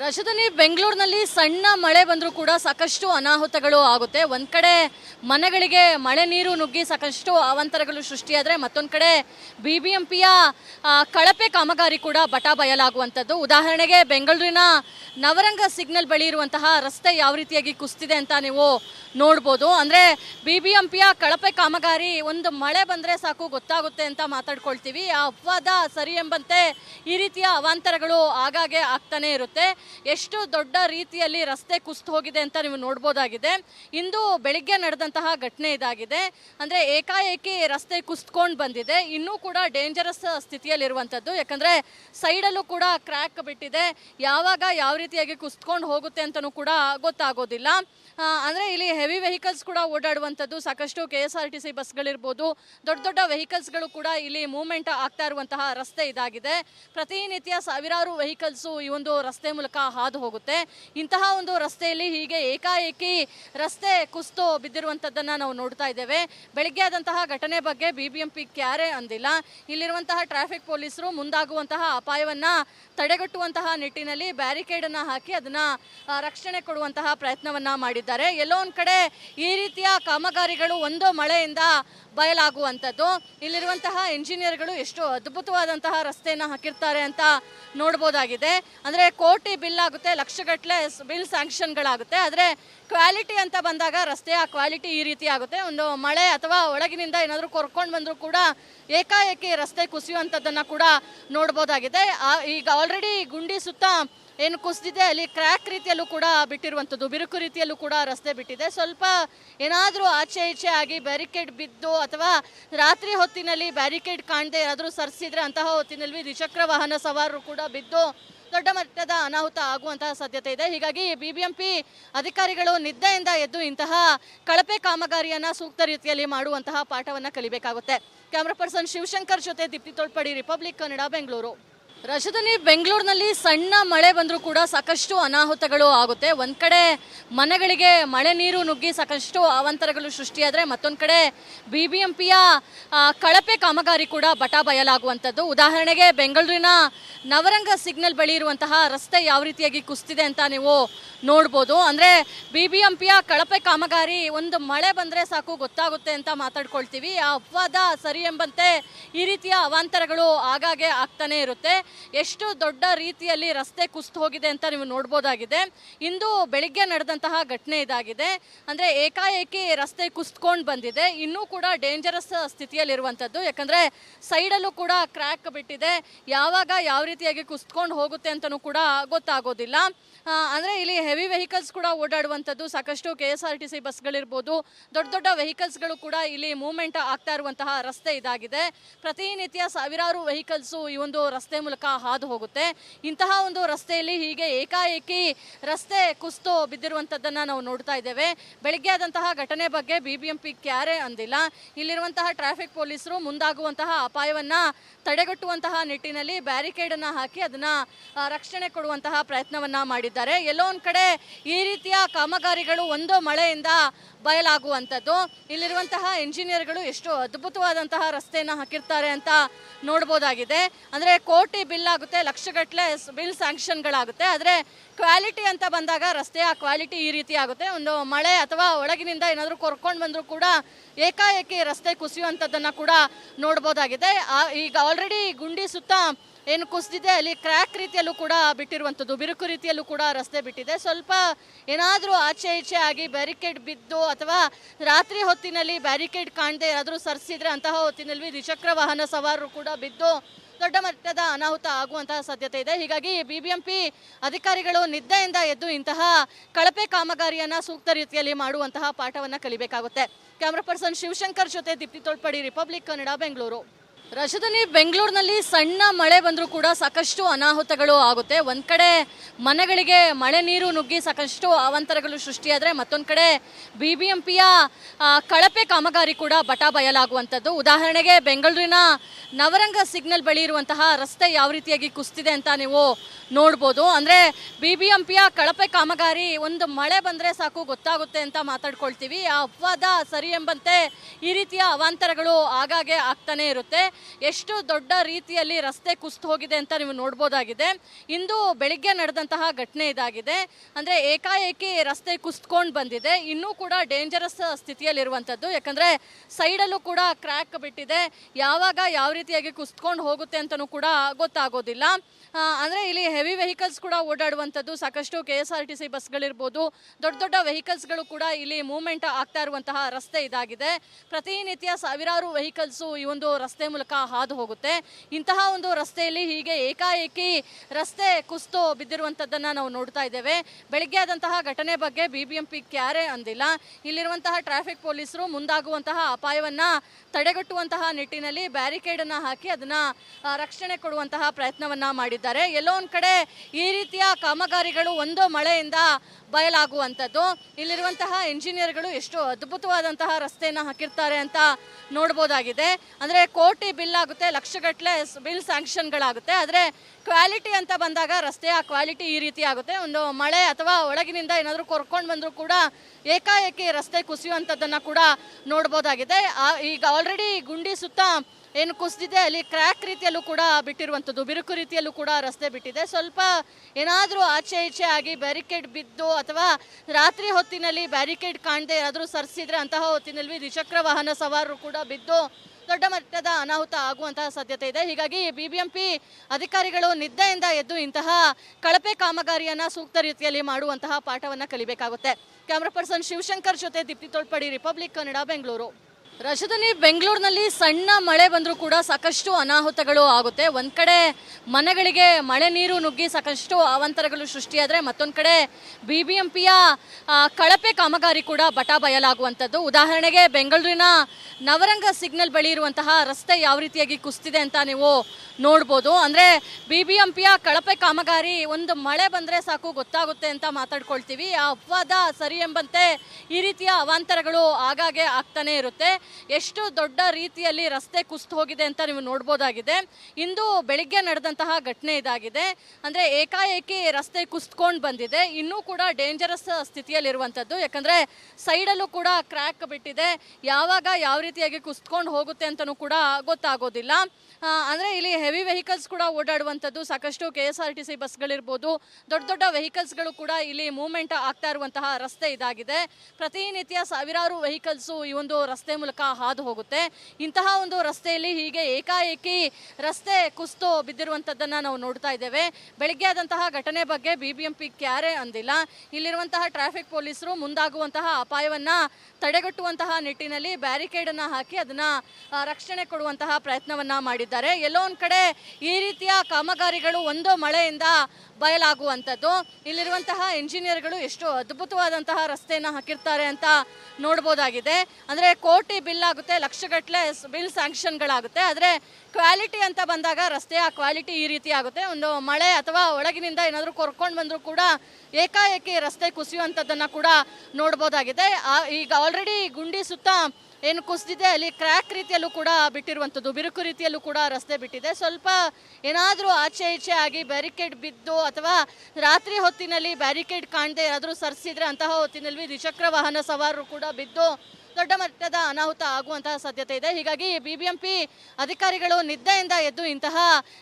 ರಾಜಧಾನಿ ಬೆಂಗಳೂರಿನಲ್ಲಿ ಸಣ್ಣ ಮಳೆ ಬಂದರೂ ಕೂಡ ಸಾಕಷ್ಟು ಅನಾಹುತಗಳು ಆಗುತ್ತೆ. ಒಂದು ಕಡೆ ಮನೆಗಳಿಗೆ ಮಳೆ ನೀರು ನುಗ್ಗಿ ಸಾಕಷ್ಟು ಅವಾಂತರಗಳು ಸೃಷ್ಟಿಯಾದರೆ ಮತ್ತೊಂದು ಕಡೆ ಬಿ ಬಿ ಎಂ ಪಿಯ ಕಳಪೆ ಕಾಮಗಾರಿ ಕೂಡ ಬಟ ಬಯಲಾಗುವಂಥದ್ದು. ಉದಾಹರಣೆಗೆ ಬೆಂಗಳೂರಿನ ನವರಂಗ ಸಿಗ್ನಲ್ ಬಳಿ ಇರುವಂತಹ ರಸ್ತೆ ಯಾವ ರೀತಿಯಾಗಿ ಕುಸ್ತಿದೆ ಅಂತ ನೀವು ನೋಡ್ಬೋದು. ಅಂದರೆ ಬಿ ಬಿ ಎಂ ಪಿಯ ಕಳಪೆ ಕಾಮಗಾರಿ ಒಂದು ಮಳೆ ಬಂದರೆ ಸಾಕು, ಗೊತ್ತಾಗುತ್ತೆ ಅಂತ ಮಾತಾಡ್ಕೊಳ್ತೀವಿ. ಆ ಅಪವಾದ ಸರಿ ಎಂಬಂತೆ ಈ ರೀತಿಯ ಅವಾಂತರಗಳು ಆಗಾಗ್ಗೆ ಆಗ್ತಾನೆ ಇರುತ್ತೆ. ಎಷ್ಟು ದೊಡ್ಡ ರೀತಿಯಲ್ಲಿ ರಸ್ತೆ ಕುಸಿದು ಹೋಗಿದೆ ಅಂತ ನೀವು ನೋಡ್ಬೋದಾಗಿದೆ. ಇಂದು ಬೆಳಿಗ್ಗೆ ನಡೆದಂತಹ ಘಟನೆ ಇದಾಗಿದೆ. ಅಂದ್ರೆ ಏಕಾಏಕಿ ರಸ್ತೆ ಕುಸ್ಕೊಂಡು ಬಂದಿದೆ. ಇನ್ನೂ ಕೂಡ ಡೇಂಜರಸ್ ಸ್ಥಿತಿಯಲ್ಲಿರುವಂಥದ್ದು. ಯಾಕಂದ್ರೆ ಸೈಡಲ್ಲೂ ಕೂಡ ಕ್ರ್ಯಾಕ್ ಬಿಟ್ಟಿದೆ. ಯಾವಾಗ ಯಾವ ರೀತಿಯಾಗಿ ಕುಸ್ಕೊಂಡು ಹೋಗುತ್ತೆ ಅಂತಲೂ ಕೂಡ ಗೊತ್ತಾಗೋದಿಲ್ಲ. ಅಂದರೆ ಇಲ್ಲಿ ಹೆವಿ ವೆಹಿಕಲ್ಸ್ ಕೂಡ ಓಡಾಡುವಂಥದ್ದು. ಸಾಕಷ್ಟು K S R T C ಬಸ್ಗಳಿರ್ಬೋದು ದೊಡ್ಡ ದೊಡ್ಡ ವೆಹಿಕಲ್ಸ್ಗಳು ಕೂಡ ಇಲ್ಲಿ ಮೂವ್ಮೆಂಟ್ ಆಗ್ತಾ ಇರುವಂತಹ ರಸ್ತೆ ಇದಾಗಿದೆ. ಪ್ರತಿನಿತ್ಯ ಸಾವಿರಾರು ವೆಹಿಕಲ್ಸು ಈ ಒಂದು ರಸ್ತೆ ಮೂಲಕ ಹಾದು ಹೋಗುತ್ತೆ ಇಂತಹ ಒಂದು ರಸ್ತೆಯಲ್ಲಿ ಹೀಗೆ ಏಕಾಏಕಿ ರಸ್ತೆ ಕುಸ್ತು ಬಿದ್ದಿರುವಂತದ್ದನ್ನ ನಾವು ನೋಡ್ತಾ ಇದ್ದೇವೆ. ಬೆಳಿಗ್ಗೆ ಆದಂತಹ ಘಟನೆ ಬಗ್ಗೆ ಬಿ ಬಿ ಎಂ ಪಿ ಕ್ಯಾರೆ ಅಂದಿಲ್ಲ. ಇಲ್ಲಿರುವಂತಹ ಟ್ರಾಫಿಕ್ ಪೊಲೀಸರು ಮುಂದಾಗುವಂತಹ ಅಪಾಯವನ್ನ ತಡೆಗಟ್ಟುವಂತಹ ನಿಟ್ಟಿನಲ್ಲಿ ಬ್ಯಾರಿಕೇಡ್ ಅನ್ನ ಹಾಕಿ ಅದನ್ನ ರಕ್ಷಣೆ ಕೊಡುವಂತಹ ಪ್ರಯತ್ನವನ್ನ ಮಾಡಿದ್ದಾರೆ. ಎಲ್ಲೋ ಕಡೆ ಈ ರೀತಿಯ ಕಾಮಗಾರಿಗಳು ಒಂದು ಮಳೆಯಿಂದ ಬಯಲಾಗುವಂಥದ್ದು ಇಲ್ಲಿರುವಂತಹ ಇಂಜಿನಿಯರ್ಗಳು ಎಷ್ಟು ಅದ್ಭುತವಾದಂತಹ ರಸ್ತೆಯನ್ನು ಹಾಕಿರ್ತಾರೆ ಅಂತ ನೋಡ್ಬೋದಾಗಿದೆ. ಅಂದ್ರೆ ಕೋಟಿ ಬಿಲ್ ಆಗುತ್ತೆ, ಲಕ್ಷಗಟ್ಟಲೆ ಬಿಲ್ ಸ್ಯಾಂಕ್ಷನ್ಗಳಾಗುತ್ತೆ. ಆದರೆ ಕ್ವಾಲಿಟಿ ಅಂತ ಬಂದಾಗ ರಸ್ತೆಯ ಕ್ವಾಲಿಟಿ ಈ ರೀತಿ ಆಗುತ್ತೆ. ಒಂದು ಮಳೆ ಅಥವಾ ಒಳಗಿನಿಂದ ಏನಾದರೂ ಕೊರ್ಕೊಂಡು ಬಂದರೂ ಕೂಡ ಏಕಾಏಕಿ ರಸ್ತೆ ಕುಸಿಯುವಂಥದ್ದನ್ನು ಕೂಡ ನೋಡ್ಬೋದಾಗಿದೆ. ಈಗ ಆಲ್ರೆಡಿ ಗುಂಡಿ ಸುತ್ತ ಏನು ಕುಸಿದಿದೆ ಅಲ್ಲಿ ಕ್ರ್ಯಾಕ್ ರೀತಿಯಲ್ಲೂ ಕೂಡ ಬಿಟ್ಟಿರುವಂಥದ್ದು, ಬಿರುಕು ರೀತಿಯಲ್ಲೂ ಕೂಡ ರಸ್ತೆ ಬಿಟ್ಟಿದೆ. ಸ್ವಲ್ಪ ಏನಾದರೂ ಆಚೆ ಈಚೆ ಆಗಿ ಬ್ಯಾರಿಕೇಡ್ ಬಿದ್ದು ಅಥವಾ ರಾತ್ರಿ ಹೊತ್ತಿನಲ್ಲಿ ಬ್ಯಾರಿಕೇಡ್ ಕಾಣದೆ ಏನಾದರೂ ಸರಿಸಿದ್ರೆ ಅಂತಹ ಹೊತ್ತಿನಲ್ಲಿ ದ್ವಿಚಕ್ರ ವಾಹನ ಸವಾರರು ಕೂಡ ಬಿದ್ದು ದೊಡ್ಡ ಮಟ್ಟದ ಅನಾಹುತ ಆಗುವಂತಹ ಸಾಧ್ಯತೆ ಇದೆ. ಹೀಗಾಗಿ ಬಿಬಿಎಂಪಿ ಅಧಿಕಾರಿಗಳು ನಿದ್ದೆಯಿಂದ ಎದ್ದು ಇಂತಹ ಕಳಪೆ ಕಾಮಗಾರಿಯನ್ನು ಸೂಕ್ತ ರೀತಿಯಲ್ಲಿ ಮಾಡುವಂತಹ ಪಾಠವನ್ನು ಕಲಿಬೇಕಾಗುತ್ತೆ. ಕ್ಯಾಮ್ರಾ ಪರ್ಸನ್ ಶಿವಶಂಕರ್ ಜೊತೆ ದೀಪ್ತಿ ತೋಳ್ಪಡಿ ರಿಪಬ್ಲಿಕ್ ಕನ್ನಡ ಬೆಂಗಳೂರು ರಾಜಧಾನಿ ಬೆಂಗಳೂರಿನಲ್ಲಿ ಸಣ್ಣ ಮಳೆ ಬಂದರೂ ಕೂಡ ಸಾಕಷ್ಟು ಅನಾಹುತಗಳು ಆಗುತ್ತೆ. ಒಂದು ಕಡೆ ಮನೆಗಳಿಗೆ ಮಳೆ ನೀರು ನುಗ್ಗಿ ಸಾಕಷ್ಟು ಅವಾಂತರಗಳು ಸೃಷ್ಟಿಯಾದರೆ ಮತ್ತೊಂದು ಕಡೆ ಬಿ ಬಿ ಎಂ ಪಿಯ ಕಳಪೆ ಕಾಮಗಾರಿ ಕೂಡ ಬಟ ಬಯಲಾಗುವಂಥದ್ದು. ಉದಾಹರಣೆಗೆ ಬೆಂಗಳೂರಿನ ನವರಂಗ ಸಿಗ್ನಲ್ ಬಳಿ ಇರುವಂತಹ ರಸ್ತೆ ಯಾವ ರೀತಿಯಾಗಿ ಕುಸ್ತಿದೆ ಅಂತ ನೀವು ನೋಡ್ಬೋದು. ಅಂದರೆ ಬಿ ಬಿ ಎಂ ಪಿಯ ಕಳಪೆ ಕಾಮಗಾರಿ ಒಂದು ಮಳೆ ಬಂದರೆ ಸಾಕು, ಗೊತ್ತಾಗುತ್ತೆ ಅಂತ ಮಾತಾಡ್ಕೊಳ್ತೀವಿ. ಆ ಅಪವಾದ ಸರಿ ಎಂಬಂತೆ ಈ ರೀತಿಯ ಅವಾಂತರಗಳು ಆಗಾಗ್ಗೆ ಆಗ್ತಾನೆ ಇರುತ್ತೆ. ಎಷ್ಟು ದೊಡ್ಡ ರೀತಿಯಲ್ಲಿ ರಸ್ತೆ ಕುಸ್ತು ಹೋಗಿದೆ ಅಂತ ನೀವು ನೋಡ್ಬೋದಾಗಿದೆ. ಇಂದು ಬೆಳಿಗ್ಗೆ ನಡೆದಂತಹ ಘಟನೆ ಇದಾಗಿದೆ. ಅಂದರೆ ಏಕಾಏಕಿ ರಸ್ತೆ ಕುಸ್ತ್ಕೊಂಡು ಬಂದಿದೆ. ಇನ್ನೂ ಕೂಡ ಡೇಂಜರಸ್ ಸ್ಥಿತಿಯಲ್ಲಿರುವಂಥದ್ದು ಯಾಕಂದರೆ ಸೈಡಲ್ಲೂ ಕೂಡ ಕ್ರ್ಯಾಕ್ ಬಿಟ್ಟಿದೆ. ಯಾವಾಗ ಯಾವ ರೀತಿಯಾಗಿ ಕುಸ್ತ್ಕೊಂಡು ಹೋಗುತ್ತೆ ಅಂತಲೂ ಕೂಡ ಗೊತ್ತಾಗೋದಿಲ್ಲ. ಅಂದರೆ ಅಂದ್ರೆ ಇಲ್ಲಿ ಹೆವಿ ವೆಹಿಕಲ್ಸ್ ಕೂಡ ಓಡಾಡುವಂಥದ್ದು ಸಾಕಷ್ಟು K S R T C ಬಸ್ಗಳಿರ್ಬೋದು ದೊಡ್ಡ ದೊಡ್ಡ ವೆಹಿಕಲ್ಸ್ಗಳು ಕೂಡ ಇಲ್ಲಿ ಮೂವ್ಮೆಂಟ್ ಆಗ್ತಾ ಇರುವಂತಹ ರಸ್ತೆ ಇದಾಗಿದೆ. ಪ್ರತಿನಿತ್ಯ ಸಾವಿರಾರು ವೆಹಿಕಲ್ಸು ಈ ಒಂದು ರಸ್ತೆ ಮೂಲಕ ಹಾದು ಹೋಗುತ್ತೆ. ಇಂತಹ ಒಂದು ರಸ್ತೆಯಲ್ಲಿ ಹೀಗೆ ಏಕಾಏಕಿ ರಸ್ತೆ ಕುಸ್ತು ಬಿದ್ದಿರುವಂಥದ್ದನ್ನು ನಾವು ನೋಡ್ತಾ ಇದ್ದೇವೆ. ಬೆಳಿಗ್ಗೆ ಆದಂತಹ ಘಟನೆ ಬಗ್ಗೆ ಬಿ ಬಿ ಎಂ ಪಿ ಕ್ಯಾರೆ ಅಂದಿಲ್ಲ. ಇಲ್ಲಿರುವಂತಹ ಟ್ರಾಫಿಕ್ ಪೊಲೀಸರು ಮುಂದಾಗುವಂತಹ ಅಪಾಯವನ್ನ ತಡೆಗಟ್ಟುವಂತಹ ನಿಟ್ಟಿನಲ್ಲಿ ಬ್ಯಾರಿಕೇಡ್ ಅನ್ನ ಹಾಕಿ ಅದನ್ನ ರಕ್ಷಣೆ ಕೊಡುವಂತಹ ಪ್ರಯತ್ನವನ್ನ ಮಾಡಿದ್ದಾರೆ. ಎಲ್ಲೋ ಒಂದ್ ಕಡೆ ಈ ರೀತಿಯ ಕಾಮಗಾರಿಗಳು ಒಂದು ಮಳೆಯಿಂದ ಬಯಲಾಗುವಂಥದ್ದು. ಇಲ್ಲಿರುವಂತಹ ಇಂಜಿನಿಯರ್ಗಳು ಎಷ್ಟು ಅದ್ಭುತವಾದಂತಹ ರಸ್ತೆಯನ್ನು ಹಾಕಿರ್ತಾರೆ ಅಂತ ನೋಡ್ಬೋದಾಗಿದೆ. ಅಂದ್ರೆ ಕೋಟಿ ಬಿಲ್ ಆಗುತ್ತೆ, ಲಕ್ಷಗಟ್ಟಲೆ ಬಿಲ್ ಸ್ಯಾಂಕ್ಷನ್ಗಳಾಗುತ್ತೆ. ಆದರೆ ಕ್ವಾಲಿಟಿ ಅಂತ ಬಂದಾಗ ರಸ್ತೆಯ ಕ್ವಾಲಿಟಿ ಈ ರೀತಿ ಆಗುತ್ತೆ. ಒಂದು ಮಳೆ ಅಥವಾ ಒಳಗಿನಿಂದ ಏನಾದರೂ ಕೊರ್ಕೊಂಡು ಬಂದರೂ ಕೂಡ ಏಕಾಏಕಿ ರಸ್ತೆ ಕುಸಿಯುವಂಥದ್ದನ್ನು ಕೂಡ ನೋಡ್ಬೋದಾಗಿದೆ. ಈಗ ಆಲ್ರೆಡಿ ಗುಂಡಿ ಸುತ್ತ ಏನು ಕುಸಿದಿದೆ, ಅಲ್ಲಿ ಕ್ರ್ಯಾಕ್ ರೀತಿಯಲ್ಲೂ ಕೂಡ ಬಿಟ್ಟಿರುವಂಥದ್ದು, ಬಿರುಕು ರೀತಿಯಲ್ಲೂ ಕೂಡ ರಸ್ತೆ ಬಿಟ್ಟಿದೆ. ಸ್ವಲ್ಪ ಏನಾದರೂ ಆಚೆ ಈಚೆ ಆಗಿ ಬ್ಯಾರಿಕೇಡ್ ಬಿದ್ದು ಅಥವಾ ರಾತ್ರಿ ಹೊತ್ತಿನಲ್ಲಿ ಬ್ಯಾರಿಕೇಡ್ ಕಾಣದೆ ಏನಾದರೂ ಸರಿಸಿದ್ರೆ ಅಂತಹ ಹೊತ್ತಿನಲ್ಲಿ ದ್ವಿಚಕ್ರ ವಾಹನ ಸವಾರರು ಕೂಡ ಬಿದ್ದು ದೊಡ್ಡ ಮಟ್ಟದ ಅನಾಹುತ ಆಗುವಂತಹ ಸಾಧ್ಯತೆ ಇದೆ. ಹೀಗಾಗಿ ಬಿಬಿಎಂಪಿ ಅಧಿಕಾರಿಗಳು ನಿದ್ದೆಯಿಂದ ಎದ್ದು ಇಂತಹ ಕಳಪೆ ಕಾಮಗಾರಿಯನ್ನ ಸೂಕ್ತ ರೀತಿಯಲ್ಲಿ ಮಾಡುವಂತಹ ಪಾಠವನ್ನ ಕಲಿಬೇಕಾಗುತ್ತೆ. ಕ್ಯಾಮ್ರಾ ಪರ್ಸನ್ ಶಿವಶಂಕರ್ ಜೊತೆ ದೀಪ್ತಿ ತೋಳ್ಪಡಿ, ರಿಪಬ್ಲಿಕ್ ಕನ್ನಡ, ಬೆಂಗಳೂರು. ರಾಜಧಾನಿ ಬೆಂಗಳೂರಿನಲ್ಲಿ ಸಣ್ಣ ಮಳೆ ಬಂದರೂ ಕೂಡ ಸಾಕಷ್ಟು ಅನಾಹುತಗಳು ಆಗುತ್ತೆ. ಒಂದು ಕಡೆ ಮನೆಗಳಿಗೆ ಮಳೆ ನೀರು ನುಗ್ಗಿ ಸಾಕಷ್ಟು ಅವಾಂತರಗಳು ಸೃಷ್ಟಿಯಾದರೆ ಮತ್ತೊಂದು ಕಡೆ ಬಿ ಬಿ ಎಂ ಪಿಯ ಕಳಪೆ ಕಾಮಗಾರಿ ಕೂಡ ಬಟ ಬಯಲಾಗುವಂಥದ್ದು. ಉದಾಹರಣೆಗೆ ಬೆಂಗಳೂರಿನ ನವರಂಗ ಸಿಗ್ನಲ್ ಬಳಿ ಇರುವಂತಹ ರಸ್ತೆ ಯಾವ ರೀತಿಯಾಗಿ ಕುಸ್ತಿದೆ ಅಂತ ನೀವು ನೋಡ್ಬೋದು. ಅಂದರೆ ಬಿ ಬಿ ಎಂ ಪಿಯ ಕಳಪೆ ಕಾಮಗಾರಿ ಒಂದು ಮಳೆ ಬಂದರೆ ಸಾಕು, ಗೊತ್ತಾಗುತ್ತೆ ಅಂತ ಮಾತಾಡ್ಕೊಳ್ತೀವಿ. ಆ ಅಪವಾದ ಸರಿ ಎಂಬಂತೆ ಈ ರೀತಿಯ ಅವಾಂತರಗಳು ಆಗಾಗ್ಗೆ ಆಗ್ತಾನೆ ಇರುತ್ತೆ. ಎಷ್ಟು ದೊಡ್ಡ ರೀತಿಯಲ್ಲಿ ರಸ್ತೆ ಕುಸಿದು ಹೋಗಿದೆ ಅಂತ ನೀವು ನೋಡ್ಬೋದಾಗಿದೆ. ಇಂದು ಬೆಳಿಗ್ಗೆ ನಡೆದಂತಹ ಘಟನೆ ಇದಾಗಿದೆ. ಅಂದರೆ ಏಕಾಏಕಿ ರಸ್ತೆ ಕುಸಿದ್ಕೊಂಡು ಬಂದಿದೆ. ಇನ್ನೂ ಕೂಡ ಡೇಂಜರಸ್ ಸ್ಥಿತಿಯಲ್ಲಿರುವಂಥದ್ದು ಯಾಕಂದರೆ ಸೈಡಲ್ಲೂ ಕೂಡ ಕ್ರ್ಯಾಕ್ ಬಿಟ್ಟಿದೆ. ಯಾವಾಗ ಯಾವ ರೀತಿಯಾಗಿ ಕುಸಿದ್ಕೊಂಡು ಹೋಗುತ್ತೆ ಅಂತಲೂ ಕೂಡ ಗೊತ್ತಾಗೋದಿಲ್ಲ. ಅಂದರೆ ಇಲ್ಲಿ ಹೆವಿ ವೆಹಿಕಲ್ಸ್ ಕೂಡ ಓಡಾಡುವಂಥದ್ದು ಸಾಕಷ್ಟು K S R T C ಬಸ್ಗಳಿರ್ಬೋದು ದೊಡ್ಡ ದೊಡ್ಡ ವೆಹಿಕಲ್ಸ್ಗಳು ಕೂಡ ಇಲ್ಲಿ ಮೂವ್ಮೆಂಟ್ ಆಗ್ತಾ ಇರುವಂತಹ ರಸ್ತೆ ಇದಾಗಿದೆ. ಪ್ರತಿನಿತ್ಯ ಸಾವಿರಾರು ವೆಹಿಕಲ್ಸು ಈ ಒಂದು ರಸ್ತೆ ಮೂಲಕ ಹಾದು ಹೋಗುತ್ತೆ. ಇಂತಹ ಒಂದು ರಸ್ತೆಯಲ್ಲಿ ಹೀಗೆ ಏಕಾಏಕಿ ರಸ್ತೆ ಕುಸ್ತು ಬಿದ್ದಿರುವಂಥದ್ದನ್ನು ನಾವು ನೋಡ್ತಾ ಇದ್ದೇವೆ. ಬೆಳಗ್ಗೆ ಆದಂತಹ ಘಟನೆ ಬಗ್ಗೆ ಬಿ ಬಿ ಎಂ ಪಿ ಕ್ಯಾರೆ ಅಂದಿಲ್ಲ. ಇಲ್ಲಿರುವಂತಹ ಟ್ರಾಫಿಕ್ ಪೊಲೀಸರು ಮುಂದಾಗುವಂತಹ ಅಪಾಯವನ್ನು ತಡೆಗಟ್ಟುವಂತಹ ನಿಟ್ಟಿನಲ್ಲಿ ಬ್ಯಾರಿಕೇಡನ್ನು ಹಾಕಿ ಅದನ್ನ ರಕ್ಷಣೆ ಕೊಡುವಂತಹ ಪ್ರಯತ್ನವನ್ನ ಮಾಡಿದ್ದಾರೆ. ಎಲ್ಲೋ ಒಂದು ಕಡೆ ಈ ರೀತಿಯ ಕಾಮಗಾರಿಗಳು ಒಂದು ಮಳೆಯಿಂದ ಬಯಲಾಗುವಂಥದ್ದು. ಇಲ್ಲಿರುವಂತಹ ಇಂಜಿನಿಯರ್ಗಳು ಎಷ್ಟು ಅದ್ಭುತವಾದಂತಹ ರಸ್ತೆಯನ್ನು ಹಾಕಿರ್ತಾರೆ ಅಂತ ನೋಡ್ಬೋದಾಗಿದೆ. ಅಂದರೆ ಕೋಟಿ ಬಿಲ್ ಆಗುತ್ತೆ, ಲಕ್ಷಗಟ್ಟಲೆ ಬಿಲ್ ಸ್ಯಾಂಕ್ಷನ್ಗಳಾಗುತ್ತೆ. ಆದರೆ ಕ್ವಾಲಿಟಿ ಅಂತ ಬಂದಾಗ ರಸ್ತೆಯ ಕ್ವಾಲಿಟಿ ಈ ರೀತಿ ಆಗುತ್ತೆ. ಒಂದು ಮಳೆ ಅಥವಾ ಒಳಗಿನಿಂದ ಏನಾದರೂ ಕೊರ್ಕೊಂಡು ಬಂದರೂ ಕೂಡ ಏಕಾಏಕಿ ರಸ್ತೆ ಕುಸಿಯುವಂಥದ್ದನ್ನು ಕೂಡ ನೋಡ್ಬೋದಾಗಿದೆ. ಈಗ ಆಲ್ರೆಡಿ ಗುಂಡಿ ಸುತ್ತ ಏನು ಕುಸಿದಿದೆ, ಅಲ್ಲಿ ಕ್ರ್ಯಾಕ್ ರೀತಿಯಲ್ಲೂ ಕೂಡ ಬಿಟ್ಟಿರುವಂಥದ್ದು, ಬಿರುಕು ರೀತಿಯಲ್ಲೂ ಕೂಡ ರಸ್ತೆ ಬಿಟ್ಟಿದೆ. ಸ್ವಲ್ಪ ಏನಾದರೂ ಆಚೆ ಈಚೆ ಆಗಿ ಬ್ಯಾರಿಕೇಡ್ ಬಿದ್ದು ಅಥವಾ ರಾತ್ರಿ ಹೊತ್ತಿನಲ್ಲಿ ಬ್ಯಾರಿಕೇಡ್ ಕಾಣದೆ ಏನಾದರೂ ಸರಿಸಿದ್ರೆ ಅಂತಹ ಹೊತ್ತಿನಲ್ಲಿ ದ್ವಿಚಕ್ರ ವಾಹನ ಸವಾರರು ಕೂಡ ಬಿದ್ದು ದೊಡ್ಡ ಮಟ್ಟದ ಅನಾಹುತ ಆಗುವಂತಹ ಸಾಧ್ಯತೆ ಇದೆ. ಹೀಗಾಗಿ ಬಿಬಿಎಂಪಿ ಅಧಿಕಾರಿಗಳು ನಿದ್ದೆಯಿಂದ ಎದ್ದು ಇಂತಹ ಕಳಪೆ ಕಾಮಗಾರಿಯನ್ನ ಸೂಕ್ತ ರೀತಿಯಲ್ಲಿ ಮಾಡುವಂತಹ ಪಾಠವನ್ನ ಕಲಿಬೇಕಾಗುತ್ತೆ. ಕ್ಯಾಮ್ರಾ ಪರ್ಸನ್ ಶಿವಶಂಕರ್ ಜೊತೆ ದೀಪ್ತಿ ತೋಳ್ಪಡಿ, ರಿಪಬ್ಲಿಕ್ ಕನ್ನಡ, ಬೆಂಗಳೂರು. ರಾಜಧಾನಿ ಬೆಂಗಳೂರಿನಲ್ಲಿ ಸಣ್ಣ ಮಳೆ ಬಂದರೂ ಕೂಡ ಸಾಕಷ್ಟು ಅನಾಹುತಗಳು ಆಗುತ್ತೆ. ಒಂದು ಕಡೆ ಮನೆಗಳಿಗೆ ಮಳೆ ನೀರು ನುಗ್ಗಿ ಸಾಕಷ್ಟು ಅವಾಂತರಗಳು ಸೃಷ್ಟಿಯಾದರೆ ಮತ್ತೊಂದು ಕಡೆ ಬಿ ಬಿ ಎಂ ಪಿಯ ಕಳಪೆ ಕಾಮಗಾರಿ ಕೂಡ ಬಟಾ ಬಯಲಾಗುವಂಥದ್ದು. ಉದಾಹರಣೆಗೆ ಬೆಂಗಳೂರಿನ ನವರಂಗ ಸಿಗ್ನಲ್ ಬಳಿ ಇರುವಂತಹ ರಸ್ತೆ ಯಾವ ರೀತಿಯಾಗಿ ಕುಸ್ತಿದೆ ಅಂತ ನೀವು ನೋಡ್ಬೋದು. ಅಂದರೆ ಬಿ ಬಿ ಎಂ ಪಿಯ ಕಳಪೆ ಕಾಮಗಾರಿ ಒಂದು ಮಳೆ ಬಂದರೆ ಸಾಕು, ಗೊತ್ತಾಗುತ್ತೆ ಅಂತ ಮಾತಾಡ್ಕೊಳ್ತೀವಿ. ಆ ಅಪವಾದ ಸರಿ ಎಂಬಂತೆ ಈ ರೀತಿಯ ಅವಾಂತರಗಳು ಆಗಾಗ್ಗೆ ಆಗ್ತಾನೆ ಇರುತ್ತೆ. ಎಷ್ಟು ದೊಡ್ಡ ರೀತಿಯಲ್ಲಿ ರಸ್ತೆ ಕುಸಿದು ಹೋಗಿದೆ ಅಂತ ನೀವು ನೋಡ್ಬೋದಾಗಿದೆ. ಇಂದು ಬೆಳಿಗ್ಗೆ ನಡೆದಂತಹ ಘಟನೆ ಇದಾಗಿದೆ. ಅಂದರೆ ಏಕಾಏಕಿ ರಸ್ತೆ ಕುಸಿದ್ಕೊಂಡು ಬಂದಿದೆ. ಇನ್ನೂ ಕೂಡ ಡೇಂಜರಸ್ ಸ್ಥಿತಿಯಲ್ಲಿರುವಂಥದ್ದು. ಯಾಕಂದರೆ ಸೈಡಲ್ಲೂ ಕೂಡ ಕ್ರ್ಯಾಕ್ ಬಿಟ್ಟಿದೆ. ಯಾವಾಗ ಯಾವ ರೀತಿಯಾಗಿ ಕುಸಿದ್ಕೊಂಡು ಹೋಗುತ್ತೆ ಅಂತಲೂ ಕೂಡ ಗೊತ್ತಾಗೋದಿಲ್ಲ. ಅಂದರೆ ಇಲ್ಲಿ ಹೆವಿ ವೆಹಿಕಲ್ಸ್ ಕೂಡ ಓಡಾಡುವಂಥದ್ದು. ಸಾಕಷ್ಟು K S R T C ಬಸ್ಗಳಿರ್ಬೋದು ದೊಡ್ಡ ದೊಡ್ಡ ವೆಹಿಕಲ್ಸ್ಗಳು ಕೂಡ ಇಲ್ಲಿ ಮೂವ್ಮೆಂಟ್ ಆಗ್ತಾ ಇರುವಂತಹ ರಸ್ತೆ ಇದಾಗಿದೆ. ಪ್ರತಿನಿತ್ಯ ಸಾವಿರಾರು ವೆಹಿಕಲ್ಸು ಈ ಒಂದು ರಸ್ತೆ ಮೂಲಕ ಹಾದು ಹೋಗುತ್ತೆ. ಇಂತಹ ಒಂದು ರಸ್ತೆಯಲ್ಲಿ ಹೀಗೆ ಏಕಾಏಕಿ ರಸ್ತೆ ಕುಸ್ತು ಬಿದ್ದಿರುವಂಥದ್ದನ್ನು ನಾವು ನೋಡ್ತಾ ಇದ್ದೇವೆ. ಬೆಳಿಗ್ಗೆ ಆದಂತಹ ಘಟನೆ ಬಗ್ಗೆ ಬಿ ಬಿ ಎಂ ಪಿ ಕ್ಯಾರೆ ಅಂದಿಲ್ಲ. ಇಲ್ಲಿರುವಂತಹ ಟ್ರಾಫಿಕ್ ಪೊಲೀಸರು ಮುಂದಾಗುವಂತಹ ಅಪಾಯವನ್ನ ತಡೆಗಟ್ಟುವಂತಹ ನಿಟ್ಟಿನಲ್ಲಿ ಬ್ಯಾರಿಕೇಡ್ ಅನ್ನ ಹಾಕಿ ಅದನ್ನ ರಕ್ಷಣೆ ಕೊಡುವಂತಹ ಪ್ರಯತ್ನವನ್ನ ಮಾಡಿದ್ದಾರೆ. ಎಲ್ಲೋ ಒಂದ್ ಕಡೆ ಈ ರೀತಿಯ ಕಾಮಗಾರಿಗಳು ಒಂದು ಮಳೆಯಿಂದ ಬಯಲಾಗುವಂಥದ್ದು. ಇಲ್ಲಿರುವಂತಹ ಇಂಜಿನಿಯರ್ಗಳು ಎಷ್ಟು ಅದ್ಭುತವಾದಂತಹ ರಸ್ತೆಯನ್ನು ಹಾಕಿರ್ತಾರೆ ಅಂತ ನೋಡ್ಬೋದಾಗಿದೆ. ಅಂದರೆ ಕೋಟಿ ಬಿಲ್ ಆಗುತ್ತೆ, ಲಕ್ಷಗಟ್ಟಲೆ ಬಿಲ್ ಸ್ಯಾಂಕ್ಷನ್ಗಳಾಗುತ್ತೆ. ಆದರೆ ಕ್ವಾಲಿಟಿ ಅಂತ ಬಂದಾಗ ರಸ್ತೆಯ ಕ್ವಾಲಿಟಿ ಈ ರೀತಿ ಆಗುತ್ತೆ. ಒಂದು ಮಳೆ ಅಥವಾ ಒಳಗಿನಿಂದ ಏನಾದರೂ ಕೊರ್ಕೊಂಡು ಬಂದರೂ ಕೂಡ ಏಕಾಏಕಿ ರಸ್ತೆ ಕುಸಿಯುವಂಥದ್ದನ್ನು ಕೂಡ ನೋಡ್ಬೋದಾಗಿದೆ. ಈಗ ಆಲ್ರೆಡಿ ಗುಂಡಿ ಸುತ್ತ ಏನು ಕುಸಿದಿದೆ, ಅಲ್ಲಿ ಕ್ರ್ಯಾಕ್ ರೀತಿಯಲ್ಲೂ ಕೂಡ ಬಿಟ್ಟಿರುವಂಥದ್ದು, ಬಿರುಕು ರೀತಿಯಲ್ಲೂ ಕೂಡ ರಸ್ತೆ ಬಿಟ್ಟಿದೆ. ಸ್ವಲ್ಪ ಏನಾದರೂ ಆಚೆ ಈಚೆ ಆಗಿ ಬ್ಯಾರಿಕೇಡ್ ಬಿದ್ದು ಅಥವಾ ರಾತ್ರಿ ಹೊತ್ತಿನಲ್ಲಿ ಬ್ಯಾರಿಕೇಡ್ ಕಾಣದೆ ಏನಾದರೂ ಸರಿಸಿದ್ರೆ ಅಂತಹ ಹೊತ್ತಿನಲ್ಲಿ ದ್ವಿಚಕ್ರ ವಾಹನ ಸವಾರರು ಕೂಡ ಬಿದ್ದು ದೊಡ್ಡ ಮಟ್ಟದ ಅನಾಹುತ ಆಗುವಂತಹ ಸಾಧ್ಯತೆ ಇದೆ. ಹೀಗಾಗಿ ಬಿಬಿಎಂಪಿ ಅಧಿಕಾರಿಗಳು ನಿದ್ದೆಯಿಂದ ಎದ್ದು ಇಂತಹ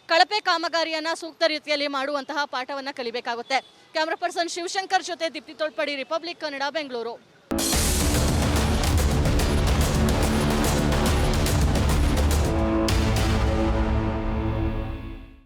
ಕಳಪೆ ಕಾಮಗಾರಿಯನ್ನ ಸೂಕ್ತ ರೀತಿಯಲ್ಲಿ ಮಾಡುವಂತಹ ಪಾಠವನ್ನ ಕಲಿಬೇಕಾಗುತ್ತೆ. ಕ್ಯಾಮ್ರಾ ಪರ್ಸನ್ ಶಿವಶಂಕರ್ ಜೊತೆ ದೀಪ್ತಿ ತೋಳ್ಪಡಿ ರಿಪಬ್ಲಿಕ್ ಕನ್ನಡ, ಬೆಂಗಳೂರು.